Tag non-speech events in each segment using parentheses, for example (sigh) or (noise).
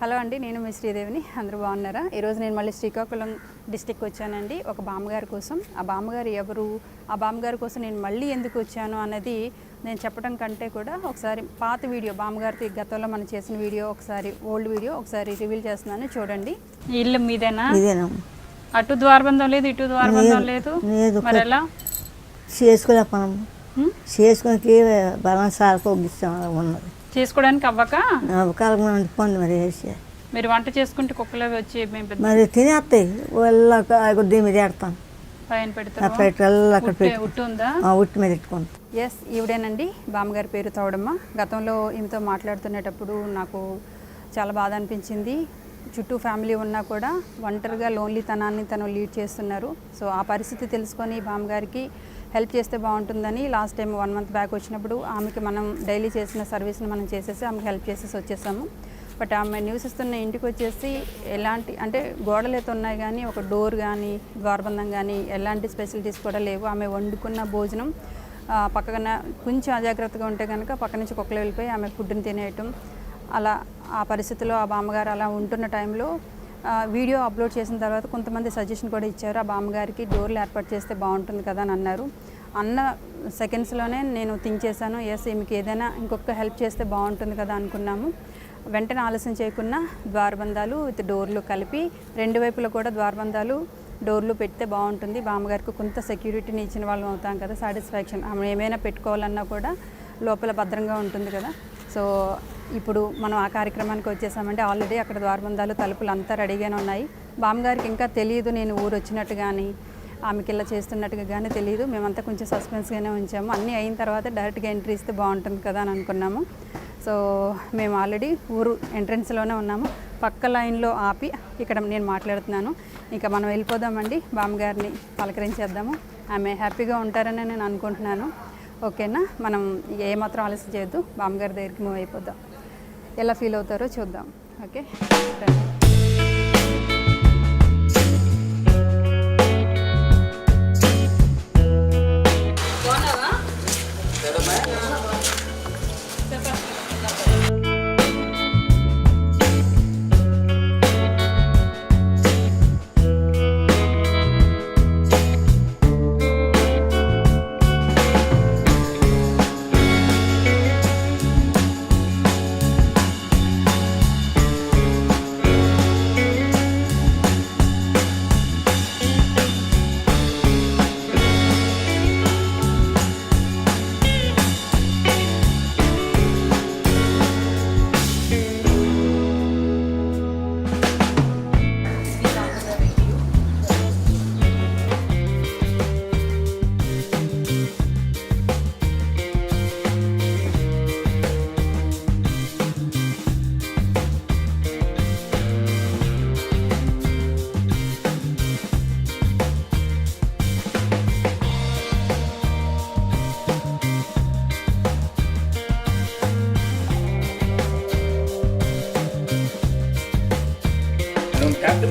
Hello అండి నేను మీ శ్రీదేవిని. అందరూ బాగున్నారా? ఈరోజు నేను మళ్ళీ శ్రీకాకుళం డిస్టిక్ వచ్చానండి ఒక బామ్మగారి కోసం. ఆ బామ్మగారు ఎవరు? ఆ బామ్మగారి కోసం నేను మళ్ళీ ఎందుకు వచ్చాను అన్నది నేను చెప్పడం కంటే కూడా ఒకసారి పాత వీడియో బామ్మగారి గతంలో మనం చేసిన వీడియో ఒకసారి ఓల్డ్ వీడియో ఒకసారి రివీల్ చేస్తున్నాను చూడండి. ఇల్లు మీదేనా? అటు ద్వారబంధం లేదు ఇటు ద్వారబంధం లేదు లేదు. మరి ఎలా? చేసుకుని బలం సారపోగిస్తాం ఉన్నది. చేసుకోవడానికి అవ్వక? అవకాశం వండుకోండి మరి వేసి. మీరు వంట చేసుకుంటే కుక్కలు అవి వచ్చి మేము మరి తినేస్తాయి. వాళ్ళ కొద్ది మీద పెడతాను పైన పెడతారు. ఉట్టే- పెట్టి ఉట్టు ఉందా ఆ ఉట్టి మీద పెట్టుకుంటాం. ఎస్ ఈవిడేనండి. బామ్మగారి పేరు తవడమ్మ గతంలో ఈమెతో మాట్లాడుతున్నటప్పుడు నాకు చాలా బాధ అనిపించింది. చుట్టూ ఫ్యామిలీ ఉన్నా కూడా ఒంటరిగా లోన్లీతనాన్ని తను లీడ్ చేస్తున్నారు. సో ఆ పరిస్థితి తెలుసుకొని బామ్మగారికి హెల్ప్ చేస్తే బాగుంటుందని last time one month back వచ్చినప్పుడు ఆమెకి మనం డైలీ చేసిన సర్వీస్ని మనం చేసేసి ఆమెకి హెల్ప్ చేసేసి వచ్చేసాము. బట్ ఆమె నివసిస్తున్న ఇంటికి వచ్చేసి ఎలాంటి అంటే గోడలు అయితే ఉన్నాయి కానీ ఒక డోర్ కానీ ద్వారబంధం కానీ ఎలాంటి ఫెసిలిటీస్ కూడా లేవు. ఆమె వండుకున్న భోజనం పక్కన కొంచెం అజాగ్రత్తగా ఉంటే కనుక పక్క నుంచి కుక్కలు వెళ్ళిపోయి ఆమె ఫుడ్ని తినేయటం. అలా ఆ పరిస్థితిలో ఆ బామ్మగారు అలా ఉంటున్న టైంలో వీడియో అప్లోడ్ చేసిన తర్వాత కొంతమంది సజెషన్ కూడా ఇచ్చారు. ఆ బామ్మగారికి డోర్లు ఏర్పాటు చేస్తే బాగుంటుంది కదా అని అన్నారు. అన్న సెకండ్స్లోనే నేను థింక్ చేశాను ఎస్ ఈమెకి ఏదైనా ఇంకొక హెల్ప్ చేస్తే బాగుంటుంది కదా అనుకున్నాము. వెంటనే ఆలస్యం చేయకుండా ద్వారబంధాలు విత్ డోర్లు కలిపి రెండు వైపులో కూడా ద్వారబంధాలు డోర్లు పెడితే బాగుంటుంది. బామ్మగారికి కొంత సెక్యూరిటీని ఇచ్చిన వాళ్ళం అవుతాం కదా సాటిస్ఫాక్షన్. ఆమె ఏమైనా పెట్టుకోవాలన్నా కూడా లోపల భద్రంగా ఉంటుంది కదా. సో ఇప్పుడు మనం ఆ కార్యక్రమానికి వచ్చేసామంటే ఆల్రెడీ అక్కడ ద్వారబంధాలు తలుపులు అంతా రెడీగానే ఉన్నాయి. బామ్మగారికి ఇంకా తెలియదు నేను ఊరు వచ్చినట్టు కానీ ఆమెకి ఇలా చేస్తున్నట్టుగా కానీ తెలియదు. మేమంతా కొంచెం సస్పెన్స్గానే ఉంచాము. అన్నీ అయిన తర్వాత డైరెక్ట్గా ఎంట్రీ ఇస్తే బాగుంటుంది కదా అని అనుకున్నాము. సో మేము ఆల్రెడీ ఊరు ఎంట్రన్స్లోనే ఉన్నాము. పక్క లైన్లో ఆపి ఇక్కడ నేను మాట్లాడుతున్నాను. ఇంకా మనం వెళ్ళిపోదామండి. బామ్మగారిని పలకరించేద్దాము. ఆమె హ్యాపీగా ఉంటారని నేను అనుకుంటున్నాను. ఓకేనా? మనం ఏమాత్రం ఆలస్యం చేయొద్దు. బామ్మగారి దగ్గరికి మూవ్ అయిపోదాం ఎలా ఫీల్ అవుతారో చూద్దాం. ఓకే? రండి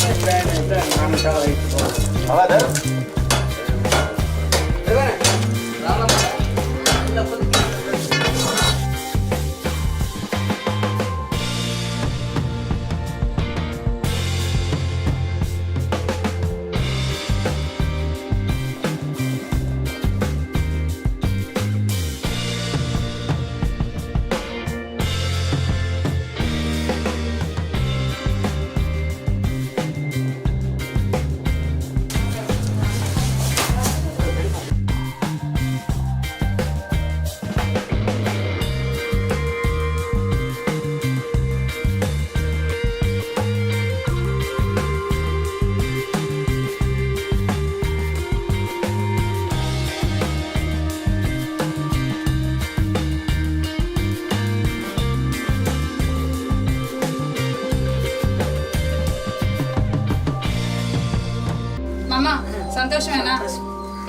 సంతోషమేనా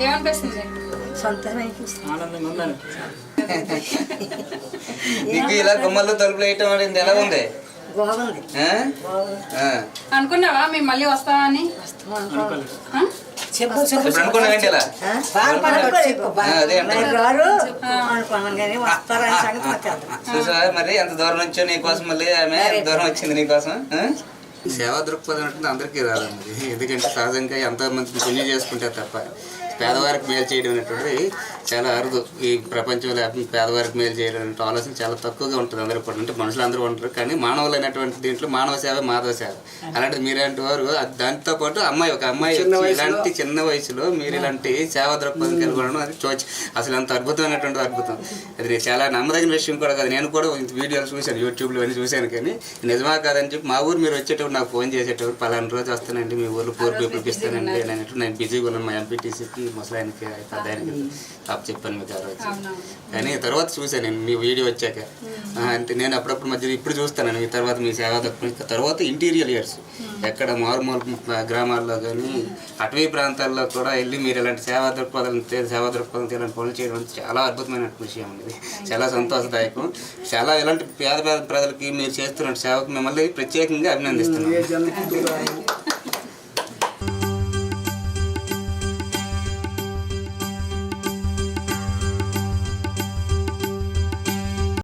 ఏమనిపిస్తుంది? (laughs) నీకు ఇలా గుమ్మల్లో తలుపులు వేయటం అనేది ఎలా ఉంది? ఆ? ఆ. అనుకున్నావా మేము మళ్ళీ వచ్చేద్దాం చూసావా మరి? ఎంత దూరం నుంచో నీకోసం మళ్ళీ ఆమె ఎంత దూరం వచ్చింది నీకోసం ఆ? సేవా దృక్పథం అంటే అందరికీ రాదండి. ఎందుకంటే సహజంగా ఎంతోమంది పుణ్యం చేసుకుంటే తప్ప పేదవారికి మేలు చేయడం అనేటువంటిది చాలా అరుదు. ఈ ప్రపంచంలో పేదవారికి మేలు చేయడం అనే ఆలోచన చాలా తక్కువగా ఉంటుంది అందరూ కూడా. అంటే మనుషులు అందరూ ఉంటారు కానీ మానవులు అనేటువంటి దీంట్లో మానవ సేవ మాధవ సేవ. అలాంటిది మీలాంటి వారు దాంతో పాటు అమ్మాయి ఒక అమ్మాయి ఇలాంటి చిన్న వయసులో మీరు ఇలాంటి సేవా దృక్పథం కలిగి ఉండడం అది చూచి అసలు అంత అద్భుతమైనటువంటి అద్భుతం. అది నేను చాలా నమ్మదగిన విషయం కూడా కాదు. నేను కూడా ఇంత వీడియోలు చూశాను యూట్యూబ్లో అన్ని చూశాను కానీ నిజమా కాదని చెప్పి మా ఊరు మీరు వచ్చేటప్పుడు నాకు ఫోన్ చేసేటప్పుడు పలానా రోజు వస్తానండి మీ ఊర్లో పూర్ పీపుల్కి ఇస్తానండి అని నేను బిజీగా ఉన్నాను మా ఎంపీటీసీకి ముసలాయనకి పెద్ద ఆయనకి అప్పు చెప్పాను మీకు ఆ రోజు కానీ తర్వాత చూశాను నేను మీ వీడియో వచ్చాక. అంటే నేను అప్పుడప్పుడు మధ్య ఇప్పుడు చూస్తాను మీ తర్వాత మీ సేవా తర్వాత ఇంటీరియర్ ఇయర్స్. ఎక్కడ మారుమూల గ్రామాల్లో కానీ అటవీ ప్రాంతాల్లో కూడా వెళ్ళి మీరు ఇలాంటి సేవా దృక్పథం సేవా దృక్పథం ఇలాంటి పనులు చేయడం చాలా అద్భుతమైన విషయం ఇది. చాలా సంతోషదాయకం. చాలా ఇలాంటి పేద పేద ప్రజలకి మీరు చేస్తున్న సేవకు మిమ్మల్ని ప్రత్యేకంగా అభినందిస్తున్నాను.